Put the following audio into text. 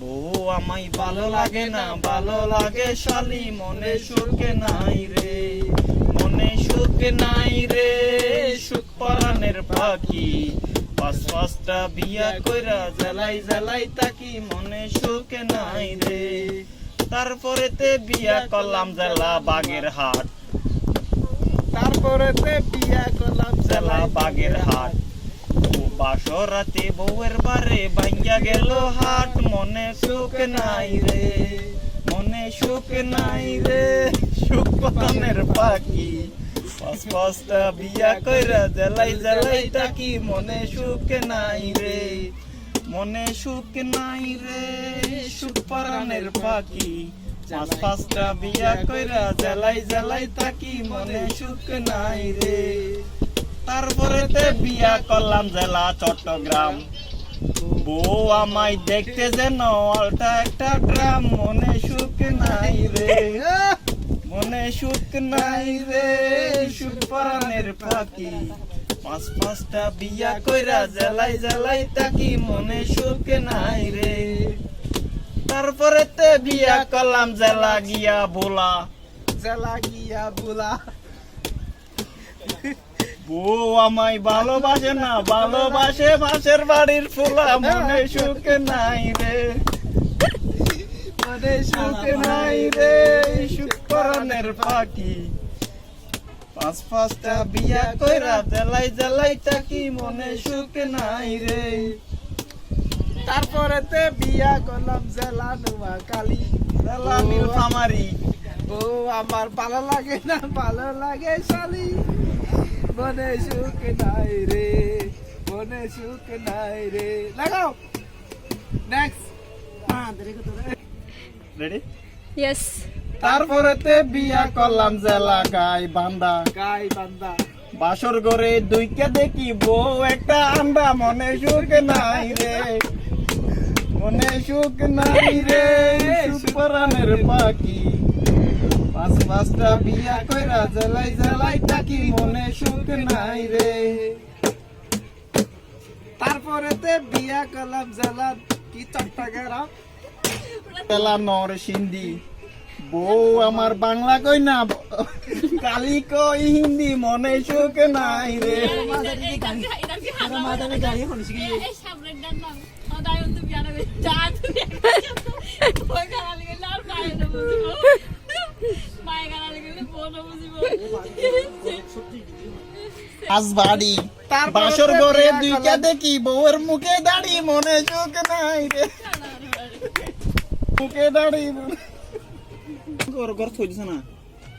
বউ আমায় ভালো লাগে না ভালো লাগে শালি মনে সুখ নাই রে মনে সুখ নাই রে সুখ পরাণের পাখি পাঁচ পাঁচটা বিয়া কইরা জ্বালাই জ্বালাই তাকি মনে সুখ নাই রে। তারপরেতে বিয়া করলাম জেলা বাগের হাট। তারপরেতে বিয়া করলাম জেলা বাগের হাট। বাসরাতে বউয়ের বারে ভাঙ্গা গেল হাট। মনে সুখ নাই রে, মনে সুখ নাই রে। সুখ পতনের পাখি, পাঁচ পাঁচটা বিয়া কইরা জ্বালাই জ্বালাই তাকি মনে সুখ নাই রে, মনে সুখ নাই রে। সুখ পরাণের পাখি, পাঁচ পাঁচটা বিয়া কইরা জ্বালাই জ্বালাই তাকি মনে সুখ নাই রে। তারপরেতে বিয়া করলাম জেলা চট্টগ্রাম। বউ আমায় দেখতে যেন অলটা একটা গ্রাম। মনে সুখ নাই রে। মনে সুখ নাই রে। সুখ পরাণের পাখি পাঁচ পাঁচটা বিয়া কইরা জেলাই জেলাই তাকি মনে সুখ নাই রে। তারপরেতে বিয়া করলাম জেলা গিয়া বোলা। জেলা গিয়া বুলা। বউ আমায় ভালোবাসে না, ভালোবাসে পাশের বাড়ির ফুলা, মনে সুখ নাই রে। মনে সুখ নাই রে সুখ পরাণের পাখি পাঁচ পাঁচটা বিয়া কইরা জ্বালাই জ্বালাই তাকি মনে সুখ নাই রে। তারপরেতে বিয়া করলাম জেলা নোয়াখালী জ্বালা নীলফামারি ও, আমার ভালো লাগে না, ভালো লাগে শালি। মনে সুখ নাই রে মনে সুখ নাই রে। লাগাও। Next ready Yes. তারপরেতে বিয়া করলাম জেলা গাই বান্দা। গাই বান্দা। বাসর ঘরে দুইকে দেখি বউ একটা আন্ডা মনে সুখ নাই রে। মনে সুখ নাই রে সুপরানের পাখি। পাঁচ পাঁচটা বিয়া কইরা জ্বালাই জ্বালাই থাকি, মনে সুখ নাই রে। তারপরেতে বিয়া করলাম জেলা কি চট্টগ্রাম। পেলা নর সিন্ধি বউ আমার বাংলা কই না, কালি কই হিন্দি, মনে সুখ নাই রে। আজ বাড়ি তারপরে বাসর ঘরে দুইটা দেখি বউয়ের মুখে দাড়ি মনে চোখ নাই রে। মুখে দাড়ি ঘর ঘর থইছে না।